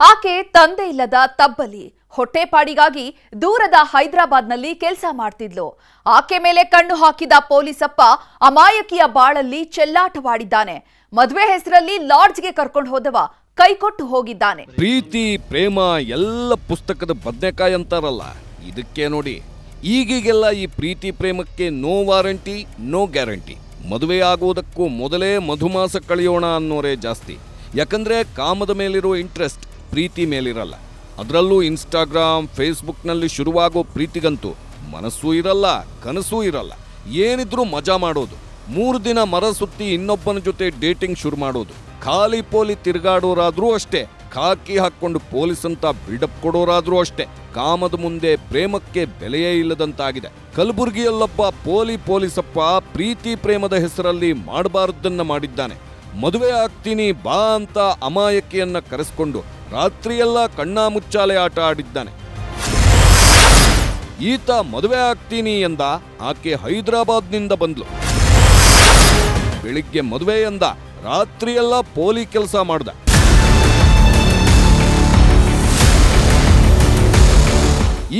ಆಕೆ ತಂದೆ ಇಲ್ಲದ ತಬ್ಬಲಿ, ಹೊಟ್ಟೆಪಾಡಿಗಾಗಿ ದೂರದ ಹೈದರಾಬಾದ್ನಲ್ಲಿ ಕೆಲಸ ಮಾಡ್ತಿದ್ಲು. ಆಕೆ ಮೇಲೆ ಕಣ್ಣು ಹಾಕಿದ ಪೊಲೀಸಪ್ಪ ಅಮಾಯಕಿಯ ಬಾಳಲ್ಲಿ ಚೆಲ್ಲಾಟವಾಡಿದ್ದಾನೆ. ಮದುವೆ ಹೆಸರಲ್ಲಿ ಲಾಡ್ಜ್ಗೆ ಕರ್ಕೊಂಡು ಹೋದವ ಕೈಕೊಟ್ಟು ಹೋಗಿದ್ದಾನೆ. ಪ್ರೀತಿ, ಪ್ರೇಮ ಎಲ್ಲ ಪುಸ್ತಕದ ಬದನೆಕಾಯಿ ಅಂತಾರಲ್ಲ, ಇದಕ್ಕೆ ನೋಡಿ. ಈಗೀಗೆಲ್ಲ ಈ ಪ್ರೀತಿ ಪ್ರೇಮಕ್ಕೆ ನೋ ವಾರಂಟಿ, ನೋ ಗ್ಯಾರಂಟಿ. ಮದುವೆ ಆಗುವುದಕ್ಕೂ ಮೊದಲೇ ಮಧುಮಾಸ ಕಳೆಯೋಣ ಅನ್ನೋರೇ ಜಾಸ್ತಿ. ಯಾಕಂದ್ರೆ ಕಾಮದ ಮೇಲಿರೋ ಇಂಟ್ರೆಸ್ಟ್ ಪ್ರೀತಿ ಮೇಲಿರಲ್ಲ. ಅದರಲ್ಲೂ ಇನ್ಸ್ಟಾಗ್ರಾಮ್ ಫೇಸ್ಬುಕ್ನಲ್ಲಿ ಶುರುವಾಗೋ ಪ್ರೀತಿಗಂತೂ ಮನಸ್ಸೂ ಇರಲ್ಲ, ಕನಸೂ ಇರಲ್ಲ. ಏನಿದ್ರೂ ಮಜಾ ಮಾಡೋದು. ಮೂರು ದಿನ ಮರ ಸುತ್ತಿ ಇನ್ನೊಬ್ಬನ ಜೊತೆ ಡೇಟಿಂಗ್ ಶುರು ಮಾಡೋದು. ಖಾಲಿ ಪೋಲಿ ತಿರುಗಾಡೋರಾದ್ರೂ ಅಷ್ಟೇ, ಖಾಕಿ ಹಾಕ್ಕೊಂಡು ಪೊಲೀಸ್ ಅಂತ ಬಿಲ್ಡಪ್ ಕೊಡೋರಾದ್ರೂ ಅಷ್ಟೇ, ಕಾಮದ ಮುಂದೆ ಪ್ರೇಮಕ್ಕೆ ಬೆಲೆಯೇ ಇಲ್ಲದಂತಾಗಿದೆ. ಕಲಬುರಗಿಯಲ್ಲೊಬ್ಬ ಪೋಲಿ ಪೊಲೀಸಪ್ಪ ಪ್ರೀತಿ ಪ್ರೇಮದ ಹೆಸರಲ್ಲಿ ಮಾಡಬಾರದ್ದನ್ನ ಮಾಡಿದ್ದಾನೆ. ಮದುವೆ ಆಗ್ತೀನಿ ಬಾ ಅಂತ ಅಮಾಯಕಿಯನ್ನ ಕರೆಸ್ಕೊಂಡು ರಾತ್ರಿಯೆಲ್ಲ ಕಣ್ಣಾಮುಚ್ಚಾಲೆ ಆಟ ಆಡಿದ್ದಾನೆ. ಈತ ಮದುವೆ ಆಗ್ತೀನಿ ಎಂದ ಆಕೆ ಹೈದರಾಬಾದ್ನಿಂದ ಬಂದ್ಲು. ಬೆಳಿಗ್ಗೆ ಮದುವೆ ಎಂದ ರಾತ್ರಿಯೆಲ್ಲ ಪೋಲಿ ಕೆಲಸ ಮಾಡ್ದ.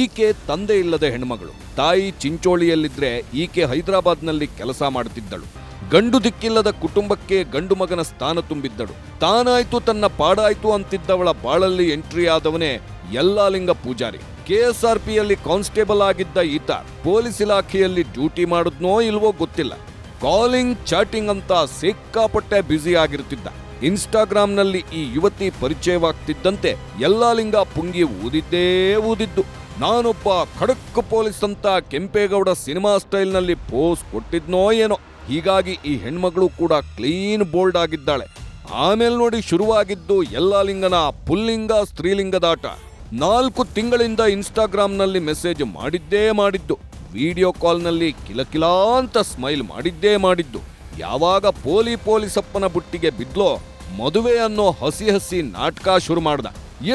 ಈಕೆ ತಂದೆ ಇಲ್ಲದ ಹೆಣ್ಮಗಳು. ತಾಯಿ ಚಿಂಚೋಳಿಯಲ್ಲಿದ್ರೆ ಈಕೆ ಹೈದರಾಬಾದ್ನಲ್ಲಿ ಕೆಲಸ ಮಾಡುತ್ತಿದ್ದಳು ಗಂಡು ದಿಕ್ಕಿಲ್ಲದ ಕುಟುಂಬಕ್ಕೆ ಗಂಡು ಮಗನ ಸ್ಥಾನ ತುಂಬಿದ್ದಳು. ತಾನಾಯ್ತು ತನ್ನ ಪಾಡಾಯ್ತು ಅಂತಿದ್ದವಳ ಬಾಳಲ್ಲಿ ಎಂಟ್ರಿ ಆದವನೇ ಯಲ್ಲಾಲಿಂಗ ಪೂಜಾರಿ. ಕೆಎಸ್ಆರ್ಪಿಯಲ್ಲಿ ಕಾನ್ಸ್ಟೇಬಲ್ ಆಗಿದ್ದ ಈತ ಪೊಲೀಸ್ ಇಲಾಖೆಯಲ್ಲಿ ಡ್ಯೂಟಿ ಮಾಡಿದ್ನೋ ಇಲ್ವೋ ಗೊತ್ತಿಲ್ಲ. ಕಾಲಿಂಗ್, ಚಾಟಿಂಗ್ ಅಂತ ಸಿಕ್ಕಾಪಟ್ಟೆ ಬ್ಯುಸಿ ಆಗಿರುತ್ತಿದ್ದ. ಇನ್ಸ್ಟಾಗ್ರಾಂನಲ್ಲಿ ಈ ಯುವತಿ ಪರಿಚಯವಾಗ್ತಿದ್ದಂತೆ ಯಲ್ಲಾಲಿಂಗ ಪುಂಗಿ ಊದಿದ್ದೇ ಊದಿದ್ದು. ನಾನೊಬ್ಬ ಖಡಕ್ ಪೊಲೀಸ್ ಅಂತ ಕೆಂಪೇಗೌಡ ಸಿನಿಮಾ ಸ್ಟೈಲ್ನಲ್ಲಿ ಪೋಸ್ ಕೊಟ್ಟಿದ್ನೋ ಏನೋ. ಹೀಗಾಗಿ ಈ ಹೆಣ್ಮಗಳು ಕೂಡ ಕ್ಲೀನ್ ಬೋಲ್ಡ್ ಆಗಿದ್ದಾಳೆ. ಆಮೇಲೆ ನೋಡಿ ಶುರುವಾಗಿದ್ದು ಎಲ್ಲ ಲಿಂಗನ ಪುಲ್ಲಿಂಗ ಸ್ತ್ರೀಲಿಂಗದಾಟ ನಾಲ್ಕು ತಿಂಗಳಿಂದ ಇನ್ಸ್ಟಾಗ್ರಾಮ್ನಲ್ಲಿ ಮೆಸೇಜ್ ಮಾಡಿದ್ದೇ ಮಾಡಿದ್ದು. ವಿಡಿಯೋ ಕಾಲ್ನಲ್ಲಿ ಕಿಲಕಿಲಾ ಅಂತ ಸ್ಮೈಲ್ ಮಾಡಿದ್ದೇ ಮಾಡಿದ್ದು. ಯಾವಾಗ ಪೋಲಿ ಪೊಲೀಸಪ್ಪನ ಬುಟ್ಟಿಗೆ ಬಿದ್ಲೋ ಮದುವೆ ಅನ್ನೋ ಹಸಿ ಹಸಿ ನಾಟಕ ಶುರು ಮಾಡ್ದ.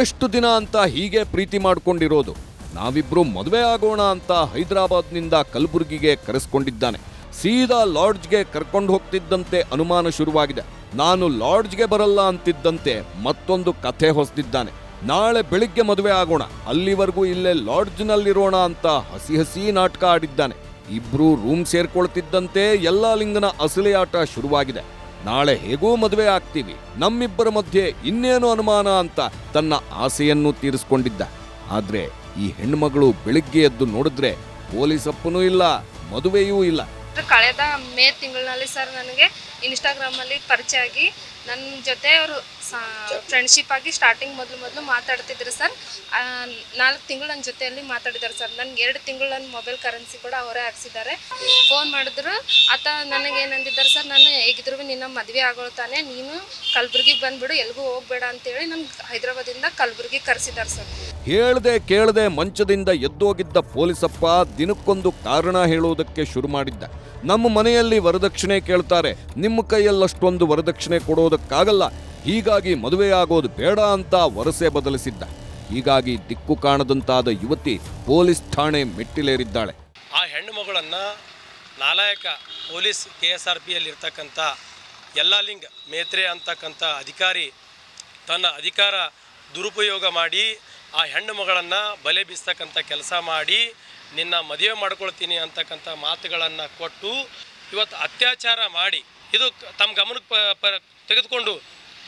ಎಷ್ಟು ದಿನ ಅಂತ ಹೀಗೆ ಪ್ರೀತಿ ಮಾಡ್ಕೊಂಡಿರೋದು. ನಾವಿಬ್ರು ಮದುವೆ ಆಗೋಣ ಅಂತ ಹೈದರಾಬಾದ್ನಿಂದ ಕಲಬುರಗಿಗೆ ಕರೆಸ್ಕೊಂಡಿದ್ದಾನೆ. ಸೀದಾ ಲಾಡ್ಜ್ಗೆ ಕರ್ಕೊಂಡು ಹೋಗ್ತಿದ್ದಂತೆ ಅನುಮಾನ ಶುರುವಾಗಿದೆ. ನಾನು ಲಾಡ್ಜ್ಗೆ ಬರಲ್ಲ ಅಂತಿದ್ದಂತೆ ಮತ್ತೊಂದು ಕಥೆ ಹೊಸ್ತಿದ್ದಾನೆ ನಾಳೆ ಬೆಳಿಗ್ಗೆ ಮದುವೆ ಆಗೋಣ, ಅಲ್ಲಿವರೆಗೂ ಇಲ್ಲೇ ಲಾಡ್ಜ್ನಲ್ಲಿರೋಣ ಅಂತ ಹಸಿ ಹಸಿ ನಾಟಕ ಆಡಿದ್ದಾನೆ. ಇಬ್ರು ರೂಮ್ ಸೇರ್ಕೊಳ್ತಿದ್ದಂತೆ ಎಲ್ಲಾ ಲಿಂಗನ ಅಸಲಿ ಶುರುವಾಗಿದೆ. ನಾಳೆ ಹೇಗೂ ಮದುವೆ ಆಗ್ತೀವಿ, ನಮ್ಮಿಬ್ಬರ ಮಧ್ಯೆ ಇನ್ನೇನು ಅನುಮಾನ ಅಂತ ತನ್ನ ಆಸೆಯನ್ನು ತೀರಿಸ್ಕೊಂಡಿದ್ದ. ಆದ್ರೆ ಈ ಹೆಣ್ಮಗಳು ಬೆಳಿಗ್ಗೆ ಎದ್ದು ನೋಡಿದ್ರೆ ಪೊಲೀಸಪ್ಪನೂ ಇಲ್ಲ, ಮದುವೆಯೂ ಇಲ್ಲ. ಕಳೆದ ಮೇ ತಿಂಗಳಿನಲ್ಲಿ ಸರ್ ನನಗೆ ಇನ್ಸ್ಟಾಗ್ರಾಮಲ್ಲಿ ಪರಿಚಯ ಆಗಿ ನನ್ನ ಜೊತೆ ಅವರು ಫ್ರೆಂಡ್ಶಿಪ್ ಆಗಿ ಸ್ಟಾರ್ಟಿಂಗ್ ಮೊದಲು ಮೊದಲು ಮಾತಾಡ್ತಿದ್ರು ಸರ್. ನಾಲ್ಕು ತಿಂಗಳು ನನ್ನ ಜೊತೆಯಲ್ಲಿ ಮಾತಾಡಿದ್ದಾರೆ ಸರ್. ನನಗೆ ಎರಡು ತಿಂಗಳು ನನ್ನ ಮೊಬೈಲ್ ಕರೆನ್ಸಿ ಕೂಡ ಅವರೇ ಹಾಕ್ಸಿದ್ದಾರೆ. ಫೋನ್ ಮಾಡಿದ್ರು. ಆತ ನನಗೆ ಏನಂದಿದ್ದಾರೆ ಸರ್, ನಾನು ಹೇಗಿದ್ರು ನಿನ್ನ ಮದುವೆ ಆಗೋಳ್ತಾನೆ ನೀನು ಕಲಬುರ್ಗಿಗೆ ಬಂದುಬಿಡು. ಎಲ್ಗೂ ಹೋಗ್ಬೇಡ ಅಂತೇಳಿ ನಮ್ಗೆ ಹೈದ್ರಾಬಾದಿಂದ ಕಲಬುರ್ಗಿಗೆ ಕರೆಸಿದ್ದಾರೆ ಸರ್. ಹೇಳ್ದೆ ಕೇಳದೆ ಮಂಚದಿಂದ ಎದ್ದೋಗಿದ್ದ ಪೊಲೀಸಪ್ಪ ದಿನಕ್ಕೊಂದು ಕಾರಣ ಹೇಳುವುದಕ್ಕೆ ಶುರು ಮಾಡಿದ್ದ. ನಮ್ಮ ಮನೆಯಲ್ಲಿ ವರದಕ್ಷಿಣೆ ಕೇಳ್ತಾರೆ. ನಿಮ್ಮ ಕೈಯಲ್ಲಷ್ಟೊಂದು ವರದಕ್ಷಿಣೆ ಕೊಡೋದಕ್ಕಾಗಲ್ಲ. ಹೀಗಾಗಿ ಮದುವೆಯಾಗೋದು ಬೇಡ ಅಂತ ವರಸೆ ಬದಲಿಸಿದ್ದ. ಹೀಗಾಗಿ ದಿಕ್ಕು ಕಾಣದಂತಾದ ಯುವತಿ ಪೊಲೀಸ್ ಠಾಣೆ ಮೆಟ್ಟಿಲೇರಿದ್ದಾಳೆ. ಆ ಹೆಣ್ಣು ಮಗಳನ್ನು ನಾಲಾಯಕ ಪೊಲೀಸ್ ಕೆ ಎಸ್ ಆರ್ ಪಿಯಲ್ಲಿ ಎಲ್ಲ ಯಲ್ಲಾಲಿಂಗ್ ಮೇತ್ರೆ ಅಂತಕ್ಕಂಥ ಅಧಿಕಾರಿ ತನ್ನ ಅಧಿಕಾರ ದುರುಪಯೋಗ ಮಾಡಿ ಆ ಹೆಣ್ಣು ಮಗಳನ್ನು ಬಲೆ ಬೀಸ್ತಕ್ಕಂಥ ಕೆಲಸ ಮಾಡಿ ನಿನ್ನ ಮದುವೆ ಮಾಡ್ಕೊಳ್ತೀನಿ ಅಂತಕ್ಕಂಥ ಮಾತುಗಳನ್ನು ಕೊಟ್ಟು ಇವತ್ತು ಅತ್ಯಾಚಾರ ಮಾಡಿ ಇದು ತಮ್ಮ ಗಮನಕ್ಕೆ ಪ- ಪ, ತೆಗೆದುಕೊಂಡು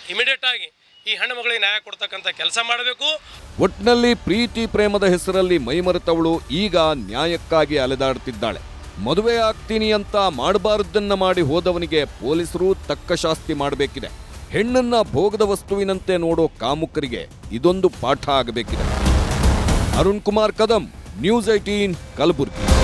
ಇಮಿಡಿಯೇಟ್ ಆಗಿ ಈ ಹೆಣ್ಣು ಮಗಳಿಗೆ ನ್ಯಾಯ ಕೊಡ್ತಕ್ಕಂಥ ಕೆಲಸ ಮಾಡಬೇಕು. ಒಟ್ನಲ್ಲಿ ಪ್ರೀತಿ ಪ್ರೇಮದ ಹೆಸರಲ್ಲಿ ಮೈಮರೆತವಳು ಈಗ ನ್ಯಾಯಕ್ಕಾಗಿ ಅಲೆದಾಡ್ತಿದ್ದಾಳೆ. ಮದುವೆ ಆಗ್ತೀನಿ ಅಂತ ಮಾಡಬಾರದನ್ನ ಮಾಡಿ ಹೋದವನಿಗೆ ಪೊಲೀಸರು ತಕ್ಕ ಶಾಸ್ತಿ ಮಾಡಬೇಕಿದೆ. ಹೆಣ್ಣನ್ನ ಭೋಗದ ವಸ್ತುವಿನಂತೆ ನೋಡೋ ಕಾಮುಕರಿಗೆ ಇದೊಂದು ಪಾಠ ಆಗಬೇಕಿದೆ. Arun Kumar Kadam news eighteen Kalaburagi.